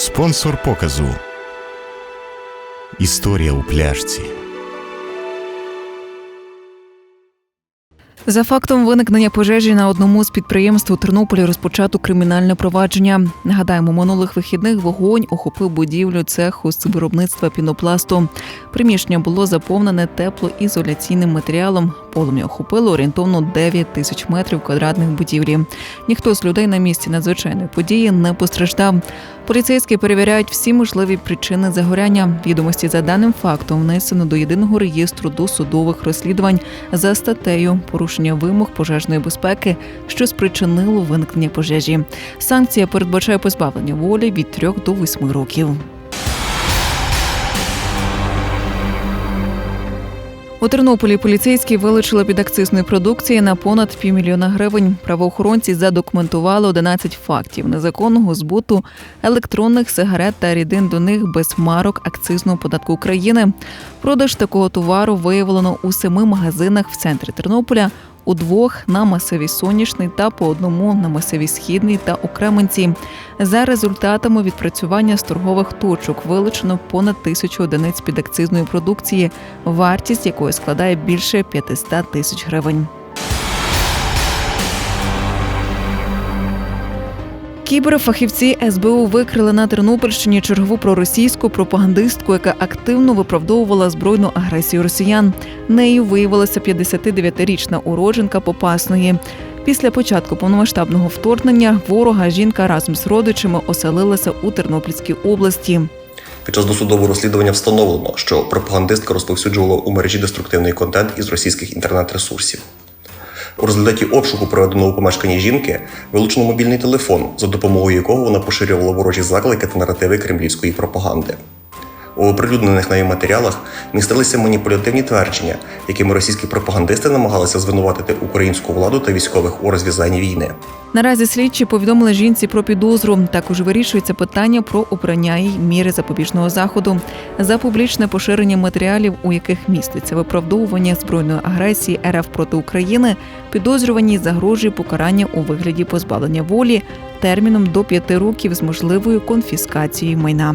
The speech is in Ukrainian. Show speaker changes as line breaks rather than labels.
Спонсор показу. Історія у пляшці.
За фактом виникнення пожежі на одному з підприємств у Тернополі розпочато кримінальне провадження. Нагадаємо, минулих вихідних вогонь охопив будівлю цеху з виробництва пінопласту. Приміщення було заповнене теплоізоляційним матеріалом. Полум'я охопило орієнтовно 9 тисяч метрів квадратних будівлі. Ніхто з людей на місці надзвичайної події не постраждав. Поліцейські перевіряють всі можливі причини загоряння. Відомості за даним фактом внесено до єдиного реєстру досудових розслідувань за статтею порушення вимог пожежної безпеки, що спричинило виникнення пожежі. Санкція передбачає позбавлення волі від 3 до 8 років. У Тернополі поліцейські вилучили під акцизної продукції на понад півмільйона гривень. Правоохоронці задокументували 11 фактів незаконного збуту електронних сигарет та рідин до них без марок акцизного податку України. Продаж такого товару виявлено у семи магазинах в центрі Тернополя. У двох на масиві сонячний та по одному на масиві східний та у Кременці. За результатами відпрацювання з торгових точок вилучено понад тисячу одиниць підакцизної продукції, вартість якої складає більше 500 тисяч гривень. Кіберфахівці СБУ викрили на Тернопільщині чергову проросійську пропагандистку, яка активно виправдовувала збройну агресію росіян. Нею виявилася 59-річна уродженка Попасної. Після початку повномасштабного вторгнення ворога жінка разом з родичами оселилася у Тернопільській області.
Під час досудового розслідування встановлено, що пропагандистка розповсюджувала у мережі деструктивний контент із російських інтернет-ресурсів. У результаті обшуку, проведеного у помешканні жінки, вилучено мобільний телефон, за допомогою якого вона поширювала ворожі заклики та наративи кремлівської пропаганди. У оприлюднених нею матеріалах містилися маніпулятивні твердження, якими російські пропагандисти намагалися звинуватити українську владу та військових у розв'язанні війни.
Наразі слідчі повідомили жінці про підозру. Також вирішується питання про обрання їй міри запобіжного заходу за публічне поширення матеріалів, у яких міститься виправдовування збройної агресії РФ проти України. Підозрюваній загрожує покарання у вигляді позбавлення волі терміном до п'яти років з можливою конфіскацією майна.